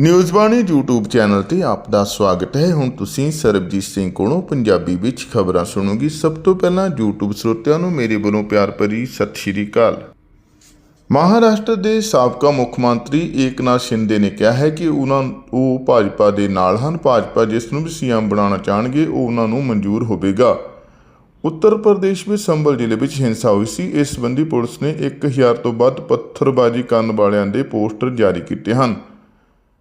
News ਬਾਣੀ YouTube channel ਤੇ ਆਪ ਦਾ ਸਵਾਗਤ ਹੈ। ਹੁਣ ਤੁਸੀਂ ਸਰਬਜੀਤ ਸਿੰਘ ਕੋਲੋਂ ਪੰਜਾਬੀ ਵਿੱਚ ਖਬਰਾਂ ਸੁਣੋਗੇ। ਸਭ ਤੋਂ ਪਹਿਲਾਂ YouTube ਸਰੋਤਿਆਂ ਨੂੰ ਮੇਰੇ ਵੱਲੋਂ ਪਿਆਰ ਭਰੀ ਸਤਿ ਸ਼੍ਰੀ ਅਕਾਲ। ਮਹਾਰਾਸ਼ਟਰ ਦੇ ਸਾਬਕਾ ਮੁੱਖ ਮੰਤਰੀ ਏਕਨਾਥ ਸ਼ਿੰਦੇ ਨੇ ਕਿਹਾ ਹੈ ਕਿ ਉਹਨਾਂ ਉਹ ਭਾਜਪਾ ਦੇ ਨਾਲ ਹਨ। ਭਾਜਪਾ ਜਿਸ ਨੂੰ ਵੀ ਸੀਐਮ ਬਣਾਉਣਾ ਚਾਹਣਗੇ, ਉਹ ਉਹਨਾਂ ਨੂੰ ਮਨਜ਼ੂਰ ਹੋਵੇਗਾ। ਉੱਤਰ ਪ੍ਰਦੇਸ਼ ਵਿੱਚ ਸੰਭਲ ਜ਼ਿਲ੍ਹੇ ਵਿੱਚ ਹਿੰਸਾ ਹੋਈ ਸੀ। ਇਸ ਸੰਬੰਧੀ ਪੁਲਿਸ ਨੇ 1000 ਤੋਂ ਵੱਧ ਪੱਥਰਬਾਜ਼ੀ ਕਰਨ ਵਾਲਿਆਂ ਦੇ ਪੋਸਟਰ ਜਾਰੀ ਕੀਤੇ ਹਨ।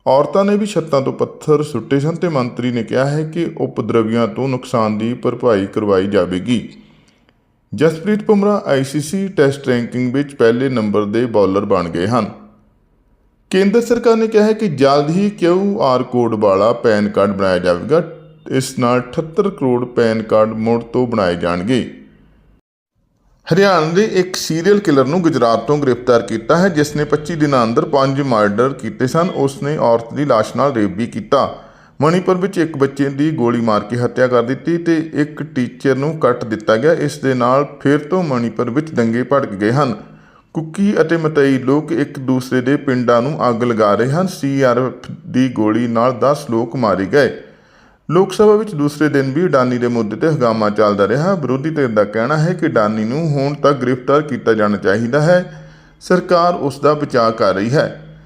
ਔਰਤਾਂ ਨੇ ਵੀ ਛੱਤਾਂ ਤੋਂ ਪੱਥਰ ਸੁੱਟੇ ਸਨ ਤੇ ਮੰਤਰੀ ਨੇ ਕਿਹਾ ਹੈ ਕਿ ਉਪਦਰਵੀਆਂ ਤੋਂ ਨੁਕਸਾਨ ਦੀ ਭਰਪਾਈ ਕਰਵਾਈ ਜਾਵੇਗੀ। Jasprit Bumrah ICC test ranking ਵਿੱਚ ਪਹਿਲੇ ਨੰਬਰ ਦੇ ਬੌਲਰ ਬਣ ਗਏ ਹਨ। ਕੇਂਦਰ ਸਰਕਾਰ ਨੇ ਕਿਹਾ ਹੈ ਕਿ ਜਲਦ ਹੀ ਕਿਊ ਆਰ ਕੋਡ ਵਾਲਾ ਪੈਨ ਕਾਰਡ ਬਣਾਇਆ ਜਾਵੇਗਾ। ਇਸ ਨਾਲ 78 ਕਰੋੜ ਪੈਨ ਕਾਰਡ ਮੁੜ ਤੋਂ ਬਣਾਏ ਜਾਣਗੇ। ਹਰਿਆਣਾ ਦੇ ਇੱਕ ਸੀਰੀਅਲ ਕਿਲਰ ਨੂੰ ਗੁਜਰਾਤ ਤੋਂ ਗ੍ਰਿਫਤਾਰ ਕੀਤਾ ਹੈ, ਜਿਸ ਨੇ 25 ਦਿਨਾਂ ਅੰਦਰ ਪੰਜ ਮਰਡਰ ਕੀਤੇ ਸਨ। ਉਸ ਨੇ ਔਰਤ ਦੀ ਲਾਸ਼ ਨਾਲ ਰੇਪ ਵੀ ਕੀਤਾ। ਮਣੀਪੁਰ ਵਿੱਚ ਇੱਕ ਬੱਚੇ ਦੀ ਗੋਲੀ ਮਾਰ ਕੇ ਹੱਤਿਆ ਕਰ ਦਿੱਤੀ ਤੇ ਇੱਕ ਟੀਚਰ ਨੂੰ ਕੱਟ ਦਿੱਤਾ ਗਿਆ। ਇਸ ਦੇ ਨਾਲ ਫਿਰ ਤੋਂ ਮਣੀਪੁਰ ਵਿੱਚ ਦੰਗੇ ਭੜਕ ਗਏ ਹਨ। ਕੁੱਕੀ ਅਤੇ ਮਤਈ ਲੋਕ ਇੱਕ ਦੂਸਰੇ ਦੇ ਪਿੰਡਾਂ ਨੂੰ ਅੱਗ ਲਗਾ ਰਹੇ ਹਨ। ਸੀਆਰਐਫ ਦੀ ਗੋਲੀ ਨਾਲ 10 ਲੋਕ ਮਾਰੇ ਗਏ। ਲੋਕ ਸਭਾ ਵਿੱਚ ਦੂਸਰੇ ਦਿਨ ਵੀ ਅਡਾਨੀ ਦੇ ਮੁੱਦੇ ਤੇ ਹੰਗਾਮਾ ਚੱਲਦਾ ਰਿਹਾ। ਵਿਰੋਧੀ ਧਿਰ ਦਾ ਕਹਿਣਾ ਹੈ ਕਿ ਅਡਾਨੀ ਨੂੰ ਹੁਣ ਤੱਕ ਗ੍ਰਿਫਤਾਰ ਕੀਤਾ ਜਾਣਾ ਚਾਹੀਦਾ ਹੈ। ਸਰਕਾਰ ਉਸ ਦਾ ਬਚਾਅ ਕਰ ਰਹੀ ਹੈ।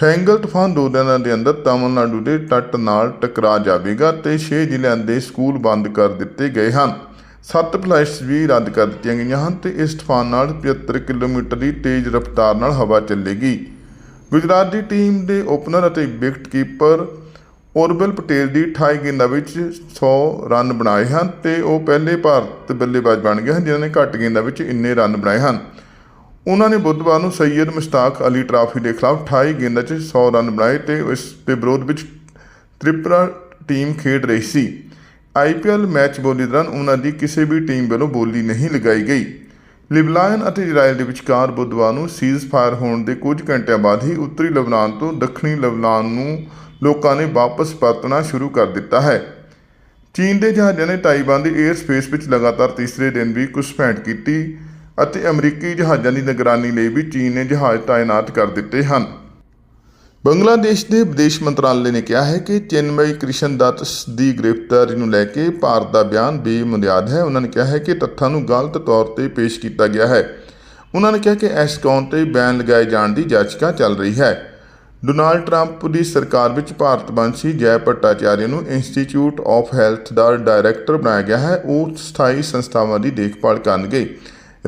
ਫੈਂਗਲ ਤੂਫਾਨ ਦੋ ਦਿਨਾਂ ਦੇ ਅੰਦਰ ਤਾਮਿਲਨਾਡੂ ਦੇ ਟੱਟ ਨਾਲ ਟਕਰਾ ਜਾਵੇਗਾ ਤੇ 6 ਜ਼ਿਲ੍ਹਿਆਂ ਦੇ ਸਕੂਲ ਬੰਦ ਕਰ ਦਿੱਤੇ ਗਏ ਹਨ। ਸੱਤ ਫਲਾਈਟਸ ਵੀ ਰੱਦ ਕਰ ਦਿੱਤੀਆਂ ਗਈਆਂ ਹਨ ਤੇ ਇਸ ਤੂਫਾਨ ਨਾਲ 75 ਕਿਲੋਮੀਟਰ ਦੀ ਤੇਜ਼ ਰਫ਼ਤਾਰ ਨਾਲ ਹਵਾ ਚੱਲੇਗੀ। ਗੁਜਰਾਤ ਦੀ ਟੀਮ ਦੇ ਓਪਨਰ ਅਤੇ ਵਿਕਟ ਕੀਪਰ ਔਰਬਿਲ ਪਟੇਲ ਦੀ 28 ਗੇਂਦਾਂ ਵਿੱਚ 100 ਰਨ ਬਣਾਏ ਹਨ ਤੇ ਉਹ ਪਹਿਲੇ ਭਾਰਤ ਬੱਲੇਬਾਜ਼ ਬਣ ਗਏ ਹਨ, ਜਿਨ੍ਹਾਂ ਨੇ ਘੱਟ ਗੇਂਦਾਂ ਵਿੱਚ ਇੰਨੇ ਰਨ ਬਣਾਏ ਹਨ। ਉਹਨਾਂ ਨੇ ਬੁੱਧਵਾਰ ਨੂੰ ਸੈਯਦ ਮੁਸ਼ਤਾਕ ਅਲੀ ਟਰਾਫੀ ਦੇ ਖਿਲਾਫ 28 ਗੇਂਦਾਂ 'ਚ 100 ਰਨ ਬਣਾਏ ਤੇ ਇਸ ਦੇ ਵਿਰੋਧ ਵਿੱਚ ਤ੍ਰਿਪੁਰਾ ਟੀਮ ਖੇਡ ਰਹੀ ਸੀ। ਆਈਪੀਐਲ ਮੈਚ ਬੋਲੀ ਦੌਰਾਨ ਉਹਨਾਂ ਦੀ ਕਿਸੇ ਵੀ ਟੀਮ ਵੱਲੋਂ ਬੋਲੀ ਨਹੀਂ ਲਗਾਈ ਗਈ। ਲਿਬਨਾਨ ਅਤੇ ਇਜ਼ਰਾਈਲ ਦੇ ਵਿਚਕਾਰ ਬੁੱਧਵਾਰ ਨੂੰ ਸੀਜ਼ ਫਾਇਰ ਹੋਣ ਦੇ ਕੁਝ ਘੰਟਿਆਂ ਬਾਅਦ ਹੀ ਉੱਤਰੀ ਲਬਨਾਨ ਤੋਂ ਦੱਖਣੀ ਲਬਨਾਨ ਨੂੰ ਲੋਕਾਂ ਨੇ ਵਾਪਸ ਪਰਤਣਾ ਸ਼ੁਰੂ ਕਰ ਦਿੱਤਾ ਹੈ। ਚੀਨ ਦੇ ਜਹਾਜ਼ਾਂ ਨੇ ਤਾਈਵਾਨ ਦੇ 에ਅਰ ਸਪੇਸ ਵਿੱਚ ਲਗਾਤਾਰ ਤੀਸਰੇ ਦਿਨ ਵੀ ਘੁਸਪੈਠ ਕੀਤੀ ਅਤੇ ਅਮਰੀਕੀ ਜਹਾਜ਼ਾਂ ਦੀ ਨਿਗਰਾਨੀ ਲਈ ਵੀ ਚੀਨ ਨੇ ਜਹਾਜ਼ ਤਾਇਨਾਤ ਕਰ ਦਿੱਤੇ ਹਨ। ਬੰਗਲਾਦੇਸ਼ ਦੇ ਵਿਦੇਸ਼ ਮੰਤਰਾਲੇ ਨੇ ਕਿਹਾ ਹੈ ਕਿ ਚਿੰਮਈ ਕ੍ਰਿਸ਼ਨ ਦੱਤ ਦੀ ਗ੍ਰਿਫਤਾਰੀ ਨੂੰ ਲੈ ਕੇ ਭਾਰਤ ਦਾ ਬਿਆਨ ਬੇਮੁਨਿਆਦ ਹੈ। ਉਹਨਾਂ ਨੇ ਕਿਹਾ ਹੈ ਕਿ ਤੱਥਾਂ ਨੂੰ ਗਲਤ ਤੌਰ ਤੇ ਪੇਸ਼ ਕੀਤਾ ਗਿਆ ਹੈ। ਉਹਨਾਂ ਨੇ ਕਿਹਾ ਕਿ ਇਸ ਅਕਾਊਂਟ ਤੇ ਬੈਨ ਲਗਾਏ ਜਾਣ ਦੀ ਜਾਂਚਕਾ ਚੱਲ ਰਹੀ ਹੈ। ਡੋਨਾਲਡ ਟਰੰਪ ਦੀ ਸਰਕਾਰ ਵਿੱਚ ਭਾਰਤ ਬੰਸੀ ਜੈ ਭੱਟਾਚਾਰੀਆ ਨੂੰ ਇੰਸਟੀਚਿਊਟ ਆਫ ਹੈਲਥ ਦਾ ਡਾਇਰੈਕਟਰ ਬਣਾਇਆ ਗਿਆ ਹੈ। ਉਹ ਸਥਾਈ ਸੰਸਥਾਵਾਂ ਦੀ ਦੇਖਭਾਲ ਕਰਨਗੇ।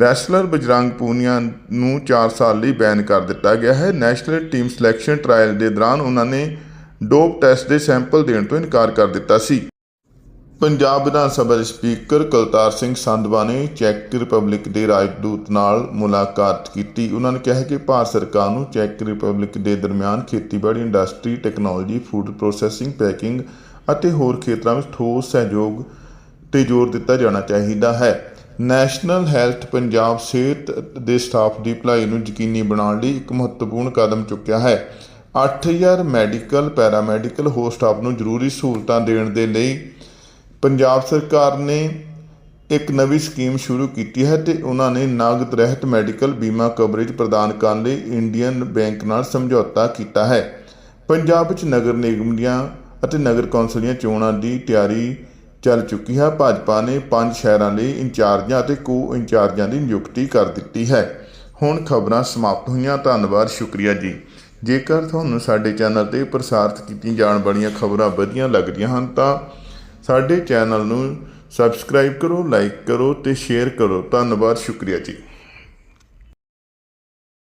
ਰੈਸਲਰ ਬਜਰੰਗ ਪੂਨੀਆ ਨੂੰ 4 ਸਾਲ ਲਈ ਬੈਨ ਕਰ ਦਿੱਤਾ ਗਿਆ ਹੈ। ਨੈਸ਼ਨਲ ਟੀਮ ਸਿਲੈਕਸ਼ਨ ਟ੍ਰਾਇਲ ਦੇ ਦੌਰਾਨ ਉਹਨਾਂ ਨੇ ਡੋਪ ਟੈਸਟ ਦੇ ਸੈਂਪਲ ਦੇਣ ਤੋਂ ਇਨਕਾਰ ਕਰ ਦਿੱਤਾ ਸੀ। ਪੰਜਾਬ ਵਿਧਾਨ ਸਭਾ ਦੇ ਸਪੀਕਰ ਕੁਲਤਾਰ ਸਿੰਘ ਸੰਧਵਾ ਨੇ ਚੈੱਕ ਰਿਪਬਲਿਕ ਦੇ ਰਾਜਦੂਤ ਨਾਲ ਮੁਲਾਕਾਤ ਕੀਤੀ। ਉਹਨਾਂ ਨੇ ਕਿਹਾ ਕਿ ਭਾਰਤ ਸਰਕਾਰ ਨੂੰ ਚੈੱਕ ਰਿਪਬਲਿਕ ਦੇ ਦਰਮਿਆਨ ਖੇਤੀਬਾੜੀ industry, technology, food processing, packing ਅਤੇ ਹੋਰ ਖੇਤਰਾਂ ਵਿੱਚ ਠੋਸ ਸਹਿਯੋਗ ਤੇ ਜ਼ੋਰ ਦਿੱਤਾ ਜਾਣਾ ਚਾਹੀਦਾ ਹੈ। ਨੈਸ਼ਨਲ ਹੈਲਥ ਪੰਜਾਬ ਸਿਹਤ ਦੇ ਸਟਾਫ ਦੀ ਭਲਾਈ ਨੂੰ ਯਕੀਨੀ ਬਣਾਉਣ ਲਈ ਇੱਕ ਮਹੱਤਵਪੂਰਨ ਕਦਮ ਚੁੱਕਿਆ ਹੈ। 8000 ਮੈਡੀਕਲ, ਪੈਰਾਮੈਡੀਕਲ ਹੋਰ ਸਟਾਫ ਨੂੰ ਜ਼ਰੂਰੀ ਸਹੂਲਤਾਂ ਦੇਣ ਦੇ ਲਈ ਪੰਜਾਬ ਸਰਕਾਰ ਨੇ ਇੱਕ ਨਵੀਂ ਸਕੀਮ ਸ਼ੁਰੂ ਕੀਤੀ ਹੈ ਤੇ ਉਹਨਾਂ ਨੇ ਨਗਦ ਰਹਿਤ ਮੈਡੀਕਲ ਬੀਮਾ ਕਵਰੇਜ ਪ੍ਰਦਾਨ ਕਰਨ ਲਈ ਇੰਡੀਅਨ ਬੈਂਕ ਨਾਲ ਸਮਝੌਤਾ ਕੀਤਾ ਹੈ। ਪੰਜਾਬ ਵਿੱਚ ਨਗਰ ਨਿਗਮ ਦੀਆਂ ਅਤੇ ਨਗਰ ਕੌਂਸਲ ਦੀਆਂ ਚੋਣਾਂ ਦੀ ਤਿਆਰੀ ਚੱਲ ਚੁੱਕੀ ਹੈ। ਭਾਜਪਾ ਨੇ ਪੰਜ ਸ਼ਹਿਰਾਂ ਲਈ ਇੰਚਾਰਜਾਂ ਅਤੇ ਕੋ ਇੰਚਾਰਜਾਂ ਦੀ ਨਿਯੁਕਤੀ ਕਰ ਦਿੱਤੀ ਹੈ। ਹੁਣ ਖਬਰਾਂ ਸਮਾਪਤ ਹੋਈਆਂ। ਧੰਨਵਾਦ। ਸ਼ੁਕਰੀਆ ਜੀ। ਜੇਕਰ ਤੁਹਾਨੂੰ ਸਾਡੇ ਚੈਨਲ ਤੇ ਪ੍ਰਸਾਰਿਤ ਕੀਤੀਆਂ ਜਾਣ ਵਾਲੀਆਂ ਖਬਰਾਂ ਵਧੀਆ ਲੱਗਦੀਆਂ ਹਨ, ਤਾਂ ਸਾਡੇ ਚੈਨਲ ਨੂੰ ਸਬਸਕ੍ਰਾਈਬ ਕਰੋ, ਲਾਈਕ ਕਰੋ ਤੇ ਸ਼ੇਅਰ ਕਰੋ। ਧੰਨਵਾਦ। ਸ਼ੁਕਰੀਆ ਜੀ।